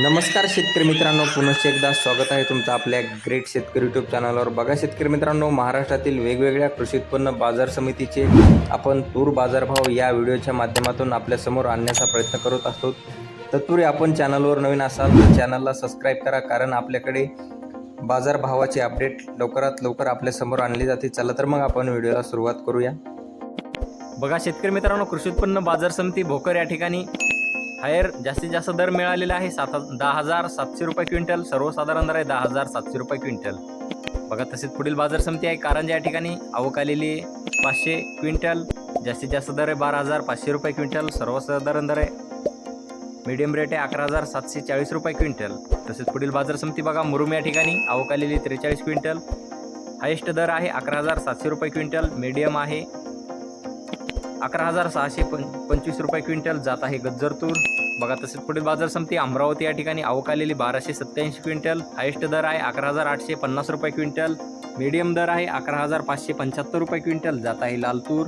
नमस्कार शेतकरी मित्रांनो पुनश्च एकदा स्वागत आहे तुमचं आपल्या ग्रेट शेतकरी यूट्यूब चॅनलवर बघा शेतकरी मित्रांनो महाराष्ट्रातील वेगवेगळ्या कृषी उत्पन्न बाजार समितीचे आपण तूर बाजारभाव या व्हिडिओच्या माध्यमातून आपल्यासमोर आणण्याचा प्रयत्न करत असतो. तत्पूर्वी आपण चॅनलवर नवीन असाल तर चॅनलला सबस्क्राईब करा कारण आपल्याकडे बाजारभावाचे अपडेट लवकरात लवकर आपल्यासमोर आणली जाते. चला तर मग आपण व्हिडिओला सुरुवात करूया. बघा शेतकरी मित्रांनो कृषी उत्पन्न बाजार समिती भोकर या ठिकाणी हायर जास्तीत जास्त दर मिळालेला आहे सात दहा हजार सातशे रुपये क्विंटल. सर्वसाधारण दर आहे दहा हजार सातशे रुपये क्विंटल. बघा तसेच पुढील बाजार समिती आहे. कारंजा या ठिकाणी आवक आलेली पाचशे क्विंटल. जास्तीत जास्त दर आहे बारा हजार पाचशे रुपये क्विंटल. सर्वसाधारण दर आहे. मीडियम रेट आहे अकरा हजार सातशे चाळीस रुपये क्विंटल. तसेच पुढील बाजार समिती बघा मुरुम या ठिकाणी आवक आलेली त्रेचाळीस क्विंटल. हायेस्ट दर आहे अकरा हजार सातशे रुपये क्विंटल. मीडियम आहे. अकरा हजार सहाशे पं पंचवीस रुपये क्विंटल जात आहे गज्जर तूर. बघा तसेच पुढील बाजार समिती अमरावती या ठिकाणी आवक आलेली बाराशे सत्त्याऐंशी क्विंटल. हायेस्ट दर आहे अकरा हजार आठशे पन्नास रुपये क्विंटल. मीडियम दर आहे अकरा हजार पाचशे पंच्याहत्तर रुपये क्विंटल जात आहे लाल तूर.